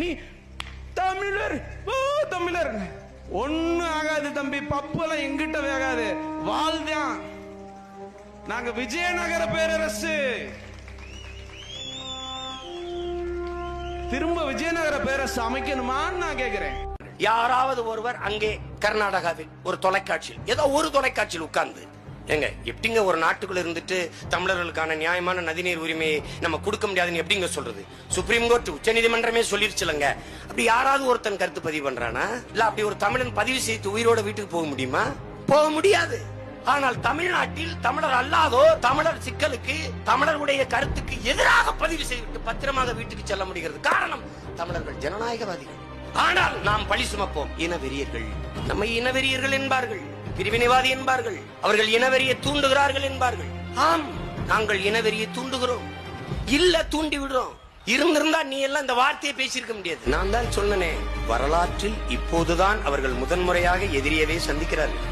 நீ தமிழர். ஓ தமிழர். ஒண்ணு ஆகாது தம்பி. பப்பு எல்லாம் எங்கிட்ட வேகாது வாழ்தான். நாங்க விஜயநகர பேரரசு. திரும்ப விஜயநகர பேரரசு அமைக்கணுமான்னு நான் கேக்குறேன். யாராவது ஒருவர் அங்கே கர்நாடகாவில் ஒரு தொலைக்காட்சியில் ஏதோ ஒரு தொலைக்காட்சியில் உட்கார்ந்து ஏங்க எப்படிங்க ஒரு நாட்டுக்குள்ள இருந்துட்டு தமிழர்களுக்கான நியாயமான நதிநீர் உரிமையை நம்ம கொடுக்க முடியாதுன்னு எப்படிங்க சொல்றது? சுப்ரீம் கோர்ட் உச்ச நீதிமன்றமே சொல்லிருச்சுலங்க. அப்படி யாராவது ஒருத்தன் கருத்து பதிவு பண்றானா? இல்ல அப்படி ஒரு தமிழன் பதிவு செய்து உயிரோட வீட்டுக்கு போக முடியுமா? போக முடியாது. ஆனால் தமிழ்நாட்டில் தமிழர் அல்லாதோ தமிழர் சிக்கலுக்கு தமிழருடைய கருத்துக்கு எதிராக பதிவு செய்துவிட்டு பத்திரமாக வீட்டுக்கு செல்ல முடிகிறது காரணம் தமிழர்கள் ஜனநாயகவாதிகள். ஆனால் நாம் பழி சுமப்போம் இனவெறியர்கள். நம்மை இனவெறியர்கள் என்பார்கள். பிரிவினைவாதி என்பார்கள். அவர்கள் இனவெறியை தூண்டுகிறார்கள் என்பார்கள். ஆம் நாங்கள் இனவெறியை தூண்டுகிறோம். இல்ல தூண்டி விடுறோம். இருந்திருந்தா நீ எல்லாம் இந்த வார்த்தையை பேசியிருக்க முடியாது. நான் தான் சொன்னனே வரலாற்றில் இப்போதுதான் அவர்கள் முதன்முறையாக எதிரியவே சந்திக்கிறார்கள்.